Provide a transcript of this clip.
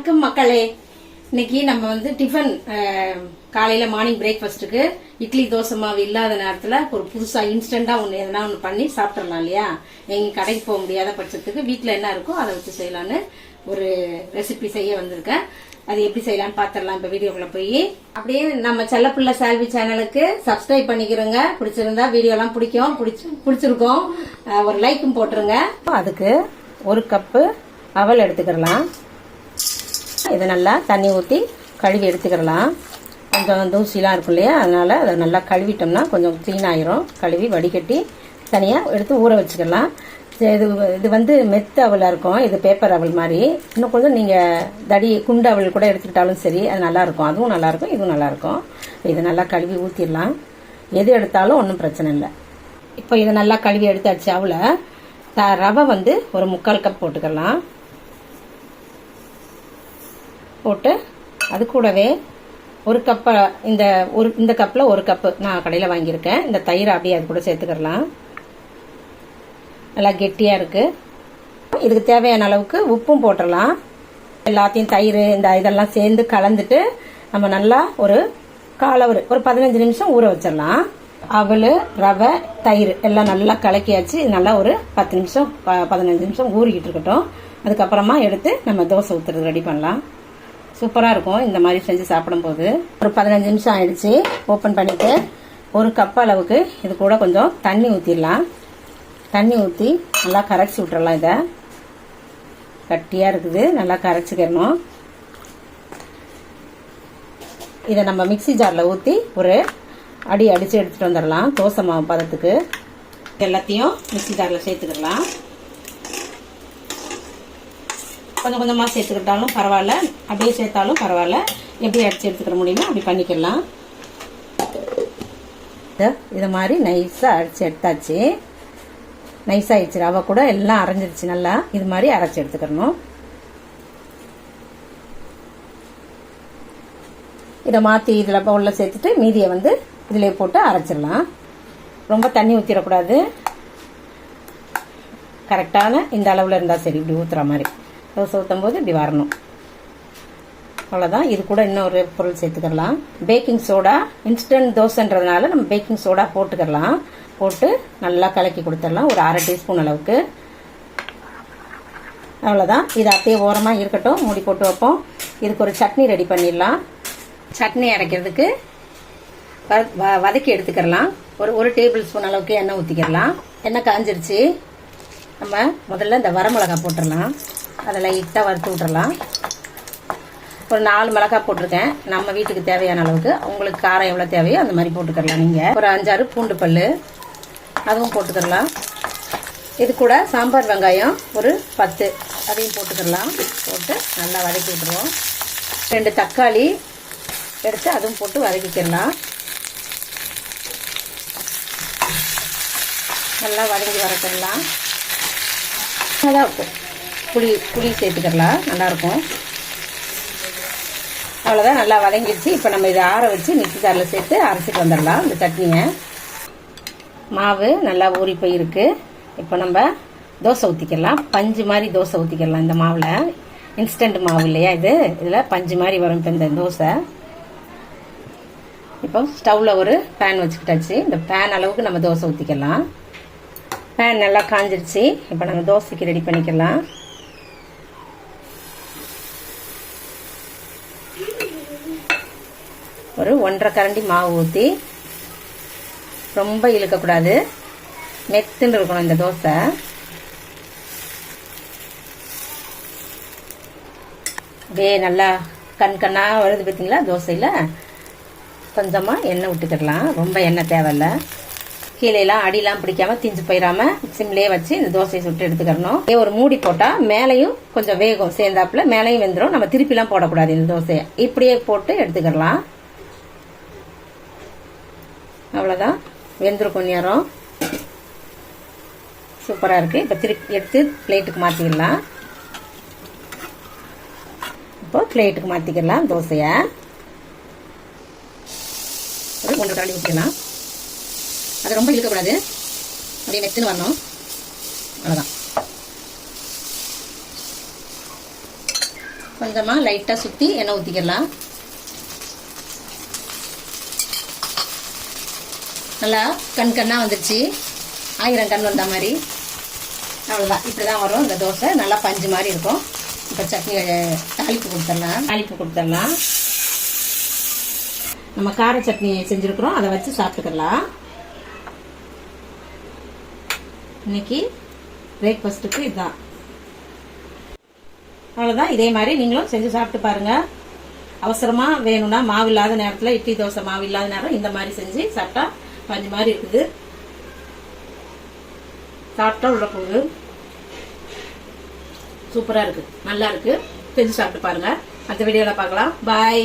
வணக்கம் மக்களே. இன்னைக்கு நம்ம வந்து டிஃபன் காலையில் காலையில மார்னிங் பிரேக்ஃபாஸ்ட்டுக்கு இட்லி தோசை மாவு இல்லாத நேரத்துல ஒரு புதுசா இன்ஸ்டண்டா ஒன்று எதனா ஒன்று பண்ணி சாப்பிட்றலாம் இல்லையா? எங்க கடைக்கு போக முடியாத பட்சத்துக்கு வீட்டில் என்ன இருக்கோ அதை வச்சு செய்யலான்னு ஒரு ரெசிபி செய்ய வந்திருக்கேன். அது எப்படி செய்யலாம்னு பார்த்துடலாம் இப்போ வீடியோக்குள்ள போய் அப்படியே நம்ம செல்லப்புள்ள சேல்வி சேனலுக்கு சப்ஸ்கிரைப் பண்ணிக்கிறோங்க. பிடிச்சிருந்தா வீடியோலாம் பிடிக்கும். பிடிச்சி பிடிச்சிருக்கோம். ஒரு லைக்கும் போட்டுருங்க. அதுக்கு ஒரு கப்பு அவல் எடுத்துக்கிறலாம். இதை நல்லா தண்ணி ஊற்றி கழுவி எடுத்துக்கிடலாம். கொஞ்சம் தூசிலாம் இருக்கும் இல்லையா? அதனால் அதை நல்லா கழுவிட்டோம்னா கொஞ்சம் க்ளீன் ஆயிரும். கழுவி வடிகட்டி தனியாக எடுத்து ஊற வச்சுக்கலாம் இது இது வந்து மெத்த அவலாக இருக்கும். இது பேப்பர் அவல் மாதிரி. இன்னும் கொஞ்சம் நீங்கள் தடி குண்டு அவல் கூட எடுத்துக்கிட்டாலும் சரி அது நல்லாயிருக்கும் அதுவும் நல்லாயிருக்கும் இதுவும் நல்லாயிருக்கும் இதை நல்லா கழுவி ஊற்றிடலாம் எது எடுத்தாலும் ஒன்றும் பிரச்சனை இல்லை. இப்போ இதை நல்லா கழுவி எடுத்தாச்சு அவளை த- ரவை வந்து ஒரு முக்கால் கப் போட்டுக்கலாம் போட்டு அது கூடவே ஒரு கப்பை இந்த ஒரு இந்த கப்பில் ஒரு கப்பு நான் கடையில் வாங்கியிருக்கேன். இந்த தயிரை அப்படியே அது கூட சேர்த்துக்கிடலாம் நல்லா கெட்டியாக இருக்குது இதுக்கு தேவையான அளவுக்கு உப்பும் போட்டுடலாம். எல்லாத்தையும் தயிர் இந்த இதெல்லாம் சேர்ந்து கலந்துட்டு நம்ம நல்லா ஒரு காலவர் ஒரு பதினஞ்சு நிமிஷம் ஊற வச்சிடலாம். அவல் ரவை தயிர் எல்லாம் நல்லா கலக்கியாச்சு. நல்லா ஒரு பத்து நிமிஷம் ப- பதினஞ்சு நிமிஷம் ஊறிக்கிட்டு இருக்கட்டும். அதுக்கப்புறமா எடுத்து நம்ம தோசை ஊற்றுறது ரெடி பண்ணலாம். சூப்பராக இருக்கும் இந்த மாதிரி செஞ்சு சாப்பிடும்போது. ஒரு பதினஞ்சு நிமிஷம் ஆயிடுச்சு. ஓப்பன் பண்ணிட்டு ஒரு கப் அளவுக்கு இது கூட கொஞ்சம் தண்ணி ஊற்றிடலாம் தண்ணி ஊற்றி நல்லா கரைச்சி விட்டுறலாம் இதை. கட்டியாக இருக்குது. நல்லா கரைச்சிக்கிறணும் இதை நம்ம மிக்ஸி ஜாரில் ஊற்றி ஒரு அடி அடித்து எடுத்துகிட்டு வந்துடலாம். தோசை மாவு பதத்துக்கு. எல்லாத்தையும் மிக்ஸி ஜாரில் சேர்த்துக்கிடலாம். கொஞ்சம் கொஞ்சமாக சேர்த்துக்கிட்டாலும் பரவாயில்ல. அப்படியே சேர்த்தாலும் பரவாயில்ல. எப்படி அடிச்சு எடுத்துக்கிற முடியுமோ அப்படி பண்ணிக்கலாம். இதை- மாதிரி நைஸாக அடிச்சு எடுத்தாச்சு. நைஸ் ஆயிடுச்சு ரவை கூட எல்லாம் அரைஞ்சிருச்சு நல்லா. இது மாதிரி அரைச்சி எடுத்துக்கிறணும் இதை மாற்றி இதில் பவுலில் சேர்த்துட்டு மீதியை வந்து இதில் போட்டு அரைச்சிடலாம். ரொம்ப தண்ணி ஊற்றிடக்கூடாது கரெக்டான இந்த அளவில் இருந்தால் சரி. இப்படி ஊற்றுற மாதிரி. தோசை ஊற்றும் போது இப்படி வரணும். அவ்வளோதான் இது கூட இன்னொரு பொருள் சேர்த்துக்கலாம் பேக்கிங் சோடா இன்ஸ்டன்ட் தோசைன்றதுனால நம்ம பேக்கிங் சோடா போட்டுக்கலாம் போட்டு நல்லா கலக்கி கொடுத்துடலாம். ஒரு அரை டீஸ்பூன் அளவுக்கு. அவ்வளோதான் இது அப்படியே ஓரமாக இருக்கட்டும். மூடி போட்டு வைப்போம். இதுக்கு ஒரு சட்னி ரெடி பண்ணிடலாம். சட்னி அரைக்கிறதுக்கு வ- வ- வதக்கி எடுத்துக்கிறலாம். ஒரு ஒரு டேபிள் ஸ்பூன் அளவுக்கு எண்ணெய் ஊற்றிக்கிறலாம் எண்ணெய் காஞ்சிருச்சு. நம்ம முதல்ல இந்த வரமிளகா போட்டுடலாம் அதை லைட்டாக வறுத்து விட்டுறலாம். ஒரு நாலு மிளகாய் போட்டிருக்கேன். நம்ம வீட்டுக்கு தேவையான அளவுக்கு. உங்களுக்கு காரம் எவ்வளோ தேவையோ அந்த மாதிரி போட்டுக்கிடலாம் நீங்கள் ஒரு அஞ்சாறு பூண்டு பல் அதுவும் போட்டுக்கலாம் இது கூட சாம்பார் வெங்காயம் ஒரு பத்து. அதையும் போட்டுக்கிடலாம் போட்டு நல்லா வதக்கி விட்டுருவோம். ரெண்டு தக்காளி எடுத்து அதுவும் போட்டு வதக்கிக்கிடலாம் நல்லா வதங்கி வரக்கலாம் நல்லா புளி புளி சேர்த்துக்கலாம் நல்லாயிருக்கும் அவ்வளோதான் நல்லா வதங்கிடுச்சு இப்போ நம்ம இதை ஆற வச்சு மிக்ஸி ஜாரில் சேர்த்து அரைச்சிட்டு வந்துடலாம் இந்த சட்னியை. மாவு நல்லா ஊறி போயிருக்கு. இப்போ நம்ம தோசை ஊற்றிக்கலாம் பஞ்சு மாதிரி தோசை ஊற்றிக்கலாம் இந்த மாவில். இன்ஸ்டன்ட் மாவு இல்லையா இது? இதில் பஞ்சு மாதிரி வரும் இப்போ இந்த தோசை. இப்போ ஸ்டவ்வில் ஒரு பேன் வச்சுக்கிட்டாச்சு. இந்த பேன் அளவுக்கு நம்ம தோசை ஊற்றிக்கலாம் பேன் நல்லா காஞ்சிருச்சு. இப்போ நாங்கள் தோசைக்கு ரெடி பண்ணிக்கலாம். ஒரு ஒன்றரை கரண்டி மாவு ஊற்றி ரொம்ப இழுக்கக்கூடாது. மெத்துன்னு இருக்கணும் இந்த தோசை. அப்படியே நல்லா கண் கண்ணாக வருது பார்த்தீங்களா தோசையில்? கொஞ்சமாக எண்ணெய் விட்டுக்கிடலாம் ரொம்ப எண்ணெய் தேவையில்லை. கீழேலாம் அடியெல்லாம் பிடிக்காம திஞ்சு போயிடாம சிம்லேயே வச்சு இந்த தோசையை சுட்டு எடுத்துக்கிறணும். இதே ஒரு மூடி போட்டால் மேலையும் கொஞ்சம் வேகும் சேர்ந்தாப்புல மேலேயும் வெந்துடும் நம்ம திருப்பிலாம் போடக்கூடாது இந்த தோசையை. இப்படியே போட்டு எடுத்துக்கிடலாம் அவ்வளோதான் வெந்துரும் கொஞ்ச நேரம். சூப்பராக இருக்குது இப்போ திருப்பி எடுத்து பிளேட்டுக்கு மாற்றிக்கலாம் இப்போ பிளேட்டுக்கு மாற்றிக்கலாம் தோசையை. ஒரு ஒன்றரை தள்ளி ஊற்றிக்கலாம் அது ரொம்ப இழுக்கக்கூடாது. அப்படியே மெத்துன்னு வரணும். அவ்வளோதான் கொஞ்சமாக லைட்டாக சுற்றி எண்ணெய் ஊற்றிக்கலாம் நல்லா கண் கண்ணாக வந்துருச்சு. ஆயிரம் கண் வந்த மாதிரி. அவ்வளோதான் இப்படி தான் வரும் இந்த தோசை. நல்லா பஞ்சு மாதிரி இருக்கும். இப்போ சட்னி தாளிப்பு கொடுத்துடலாம். தாளிப்பு கொடுத்துடலாம். நம்ம கார சட்னி செஞ்சுருக்குறோம். அதை வச்சு சாப்பிட்டுக்கலாம். இன்னைக்கு பிரேக்ஃபாஸ்ட்டுக்கு இதுதான் அவ்வளோதான் இதே மாதிரி நீங்களும் செஞ்சு சாப்பிட்டு பாருங்க. அவசரமா வேணும்னா மாவு இல்லாத நேரத்தில் இட்லி தோசை மாவு இல்லாத நேரம் இந்த மாதிரி செஞ்சு சாப்பிட்டா பஞ்சு மாதிரி இருக்குது. சாப்பிட்டா உள்ள போகுது. சூப்பரா இருக்கு. நல்லா இருக்கு. செஞ்சு சாப்பிட்டு பாருங்க. அடுத்த வீடியோவில் பார்க்கலாம். பாய்